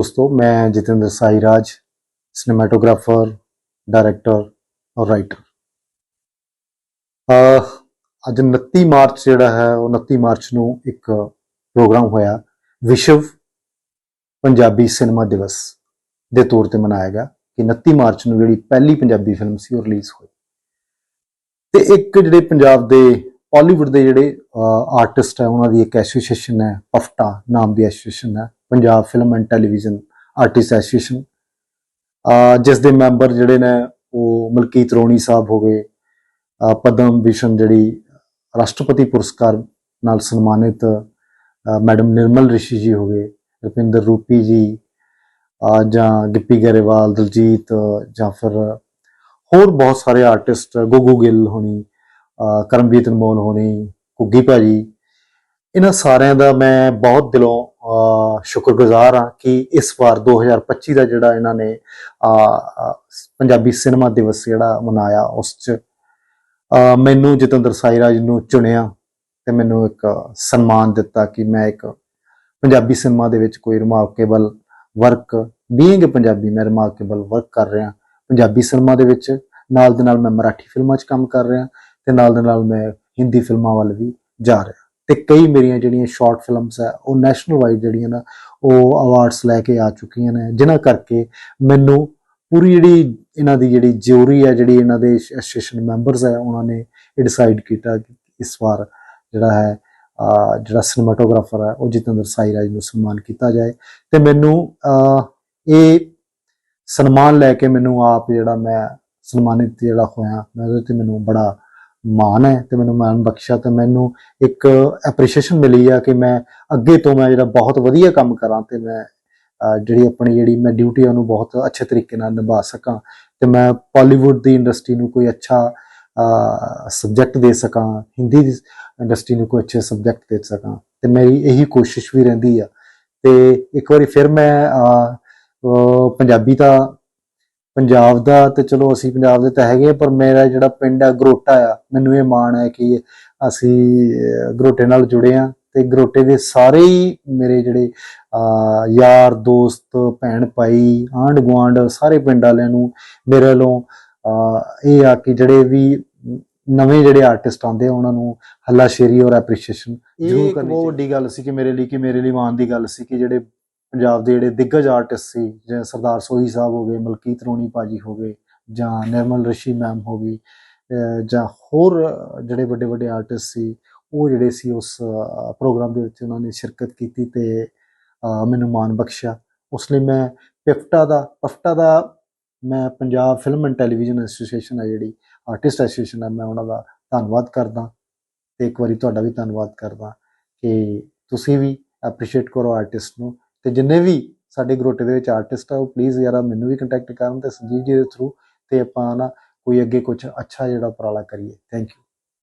दोस्तों मैं Jitendra Sairaj cinematographer director ਔਰ ਰਾਈਟਰ ਅ ਅੱਜ 29 ਮਾਰਚ ਜਿਹੜਾ ਹੈ ਉਹ 29 ਮਾਰਚ ਨੂੰ ਇੱਕ ਪ੍ਰੋਗਰਾਮ ਹੋਇਆ ਵਿਸ਼ਵ ਪੰਜਾਬੀ ਸਿਨੇਮਾ ਦਿਵਸ ਦੇ ਤੌਰ ਤੇ ਮਨਾਇਆ ਗਿਆ ਕਿ 29 ਮਾਰਚ ਨੂੰ ਜਿਹੜੀ ਪਹਿਲੀ ਪੰਜਾਬੀ ਫਿਲਮ ਸੀ ਉਹ ਰਿਲੀਜ਼ ਹੋਈ ਤੇ ਇੱਕ ਜਿਹੜੇ ਪੰਜਾਬ ਦੇ ਬਾਲੀਵੁੱਡ ਦੇ ਜਿਹੜੇ ਆਰਟਿਸਟ ਹੈ ਉਹਨਾਂ ਦੀ ਇੱਕ ਐਸੋਸੀਏਸ਼ਨ ਹੈ ਪਫਟਾ ਨਾਮ ਦੀ ਐਸੋਸੀਏਸ਼ਨ ਹੈ Punjab film and television artist association ਜਿਸ ਦੇ ਮੈਂਬਰ ਜਿਹੜੇ ਨੇ ਉਹ ਮਲਕੀਤ ਰੋਣੀ ਸਾਹਿਬ ਹੋ ਗਏ ਪਦਮ ਵਿਸ਼ਨ ਜਿਹੜੀ ਰਾਸ਼ਟਰਪਤੀ ਪੁਰਸਕਾਰ ਨਾਲ ਸਨਮਾਨਿਤ ਮੈਡਮ ਨਿਰਮਲ ਰਿਸ਼ੀ ਜੀ ਹੋ ਗਏ, ਰੁਪਿੰਦਰ ਰੂਪੀ ਜੀ ਜਾਂ ਗਿੱਪੀ ਗਰੇਵਾਲ, ਦਲਜੀਤ, ਜਾਂ ਫਿਰ ਹੋਰ ਬਹੁਤ ਸਾਰੇ ਆਰਟਿਸਟ ਗੋਗੂ ਗਿੱਲ ਹੋਣੀ ਕਰਮਜੀਤ ਅਨਮੋਲ ਹੋਣੀ ਕੁੱਗੀ ਭਾਜੀ, ਇਹਨਾਂ ਸਾਰਿਆਂ ਦਾ ਮੈਂ ਬਹੁਤ ਦਿਲੋਂ ਸ਼ੁਕਰਗੁਜ਼ਾਰ ਹਾਂ ਕਿ ਇਸ ਵਾਰ 2025 ਦਾ ਜਿਹੜਾ ਇਹਨਾਂ ਨੇ ਪੰਜਾਬੀ ਸਿਨੇਮਾ ਦਿਵਸ ਜਿਹੜਾ ਮਨਾਇਆ, ਉਸ ਚ ਮੈਨੂੰ ਜਤਿੰਦਰ ਸਾਈਰਾਜ ਨੂੰ ਚੁਣਿਆ ਤੇ ਮੈਨੂੰ ਇੱਕ ਸਨਮਾਨ ਦਿੱਤਾ ਕਿ ਮੈਂ ਇੱਕ ਪੰਜਾਬੀ ਸਿਨੇਮਾ ਦੇ ਵਿੱਚ ਕੋਈ ਰਿਮਾਰਕੇਬਲ ਵਰਕ ਬੀਇੰਗ ਪੰਜਾਬੀ, ਮੈਂ ਰਿਮਾਰਕੇਬਲ ਵਰਕ ਕਰ ਰਿਹਾ। ਪੰਜਾਬੀ ਸਿਨੇਮਾ ਦੇ ਵਿੱਚ ਨਾਲ ਦੇ ਨਾਲ ਮੈਂ ਮਰਾਠੀ ਫਿਲਮਾਂ 'ਚ ਕੰਮ ਕਰ ਰਿਹਾ ਤੇ ਨਾਲ ਦੇ ਨਾਲ ਮੈਂ ਹਿੰਦੀ ਫਿਲਮਾਂ ਵੱਲ ਵੀ ਜਾ ਰਿਹਾ। ਤੇ ਕਈ ਮੇਰੀਆਂ ਜਿਹੜੀਆਂ ਸ਼ਾਰਟ ਫਿਲਮਸ ਹੈ ਉਹ ਨੈਸ਼ਨਲ ਵਾਈਡ ਜਿਹੜੀਆਂ ਨਾ, ਉਹ ਅਵਾਰਡਸ ਲੈ ਕੇ ਆ ਚੁੱਕੀਆਂ ਨੇ। ਜਿਨ੍ਹਾਂ ਕਰਕੇ ਮੈਨੂੰ ਪੂਰੀ ਜਿਹੜੀ ਇਹਨਾਂ ਦੀ ਜਿਹੜੀ ਜਿਊਰੀ ਹੈ ਜਿਹੜੀ ਇਹਨਾਂ ਦੇ ਐਸੋਸੀਏਸ਼ਨ ਮੈਂਬਰਸ ਹੈ ਉਹਨਾਂ ਨੇ ਇਹ ਡਿਸਾਈਡ ਕੀਤਾ ਕਿ ਇਸ ਵਾਰ ਜਿਹੜਾ ਹੈ ਜਿਹੜਾ ਸਿਨੇਮਾਟੋਗ੍ਰਾਫਰ ਹੈ ਉਹ ਜਤਿੰਦਰ ਸਾਈ ਰਾਜ ਨੂੰ ਸਨਮਾਨ ਕੀਤਾ ਜਾਏ। ਤੇ ਮੈਨੂੰ ਇਹ ਸਨਮਾਨ ਲੈ ਕੇ ਮੈਨੂੰ ਆਪ ਜਿਹੜਾ ਮੈਂ ਸਨਮਾਨਿਤ ਜਿਹੜਾ ਹੋਇਆ, ਮੈਂ ਉਹਦੇ ਤੇ ਮੈਨੂੰ ਬੜਾ ਮਾਣ ਹੈ ਤੇ ਮੈਨੂੰ ਮਾਣ ਬਖਸ਼ਿਆ ਤੇ ਮੈਨੂੰ ਇੱਕ ਐਪਰੀਸ਼ੀਏਸ਼ਨ ਮਿਲੀ ਆ ਕਿ ਮੈਂ ਅੱਗੇ ਤੋਂ ਮੈਂ ਜਿਹੜਾ ਬਹੁਤ ਵਧੀਆ ਕੰਮ ਕਰਾਂ ਤੇ ਮੈਂ ਜਿਹੜੀ ਆਪਣੀ ਜਿਹੜੀ ਮੈਂ ਡਿਊਟੀ ਆ ਉਹਨੂੰ ਬਹੁਤ ਅੱਛੇ ਤਰੀਕੇ ਨਾਲ ਨਿਭਾ ਸਕਾਂ ਤੇ ਮੈਂ ਬਾਲੀਵੁੱਡ ਦੀ ਇੰਡਸਟਰੀ ਨੂੰ ਕੋਈ ਅੱਛਾ ਸਬਜੈਕਟ ਦੇ ਸਕਾਂ ਹਿੰਦੀ ਦੀ ਇੰਡਸਟਰੀ ਨੂੰ ਕੋਈ ਅੱਛੇ ਸਬਜੈਕਟ ਦੇ ਸਕਾਂ ਤੇ ਮੇਰੀ ਇਹੀ ਕੋਸ਼ਿਸ਼ ਵੀ ਰਹਿੰਦੀ ਆ ਤੇ ਇੱਕ ਵਾਰੀ ਫਿਰ ਮੈਂ ਪੰਜਾਬੀ ਤਾਂ ਪੰਜਾਬ ਦਾ ਤੇ ਚਲੋ ਅਸੀਂ ਪੰਜਾਬ ਦੇ ਤਾਂ ਹੈਗੇ ਪਰ ਮੇਰਾ ਜਿਹੜਾ ਪਿੰਡ ਆ ਗਰੋਟਾ ਆ ਮੈਨੂੰ ਇਹ ਮਾਣ ਹੈ ਕਿ ਅਸੀਂ ਗਰੋਟੇ ਨਾਲ ਜੁੜੇ ਆ ਤੇ ਗਰੋਟੇ ਦੇ ਸਾਰੇ ਹੀ ਮੇਰੇ ਜਿਹੜੇ ਯਾਰ ਦੋਸਤ ਭੈਣ ਭਾਈ ਆਂਢ ਗੁਆਂਢ ਸਾਰੇ ਪਿੰਡ ਵਾਲਿਆਂ ਨੂੰ ਮੇਰੇ ਵੱਲੋਂ ਇਹ ਆ ਕਿ ਜਿਹੜੇ ਵੀ ਨਵੇਂ ਜਿਹੜੇ ਆਰਟਿਸਟ ਆਉਂਦੇ ਆ ਉਹਨਾਂ ਨੂੰ ਹੱਲਾਸ਼ੇਰੀ ਔਰ ਐਪਰੀਸ਼ੀਏਸ਼ਨ ਜ਼ਰੂਰ ਕਰਨੀ ਬਹੁਤ ਵੱਡੀ ਗੱਲ ਸੀ ਕਿ ਮੇਰੇ ਲਈ ਕਿ ਮੇਰੇ ਲਈ ਮਾਣ ਦੀ ਗੱਲ ਸੀ ਕਿ ਜਿਹੜੇ ਪੰਜਾਬ ਦੇ ਜਿਹੜੇ ਦਿੱਗਜ ਆਰਟਿਸਟ ਸੀ, ਜਿਵੇਂ ਸਰਦਾਰ ਸੋਹੀ ਸਾਹਿਬ ਹੋ ਗਏ, ਮਲਕੀਤ ਰੋਣੀ ਭਾਜੀ ਹੋ ਗਏ, ਜਾਂ ਨਿਰਮਲ ਰਿਸ਼ੀ ਮੈਮ ਹੋ ਗਈ ਜਾਂ ਹੋਰ ਜਿਹੜੇ ਵੱਡੇ ਵੱਡੇ ਆਰਟਿਸਟ ਸੀ, ਉਹ ਜਿਹੜੇ ਸੀ ਉਸ ਪ੍ਰੋਗਰਾਮ ਦੇ ਵਿੱਚ ਉਹਨਾਂ ਨੇ ਸ਼ਿਰਕਤ ਕੀਤੀ ਤੇ ਮੈਨੂੰ ਮਾਣ ਬਖਸ਼ਿਆ। ਉਸ ਲਈ ਮੈਂ ਪਿਫਟਾ ਦਾ, ਪਫਟਾ ਦਾ ਮੈਂ Punjab film and television association ਹੈ ਜਿਹੜੀ ਆਰਟਿਸਟ ਐਸੋਸੀਏਸ਼ਨ ਹੈ, ਮੈਂ ਉਹਨਾਂ ਦਾ ਧੰਨਵਾਦ ਕਰਦਾ। ਤੇ ਇੱਕ ਵਾਰੀ ਤੁਹਾਡਾ ਵੀ ਧੰਨਵਾਦ ਕਰਦਾ ਕਿ ਤੁਸੀਂ ਵੀ ਐਪਰੀਸ਼ੀਏਟ ਕਰੋ ਆਰਟਿਸਟ ਨੂੰ। ਤੇ ਜਿੰਨੇ ਵੀ ਸਾਡੇ ਗਰੋਟੇ ਦੇ ਵਿੱਚ ਆਰਟਿਸਟ ਆ, ਉਹ ਪਲੀਜ਼ ਯਾਰਾ ਮੈਨੂੰ ਵੀ ਕੰਟੈਕਟ ਕਰਨ ਤੇ ਸੰਜੀਵ ਜੀ ਦੇ ਥਰੂ ਤੇ ਆਪਾਂ ਨਾ ਕੋਈ ਅੱਗੇ ਕੁਝ ਅੱਛਾ ਜਿਹੜਾ ਉਪਰਾਲਾ ਕਰੀਏ। Thank you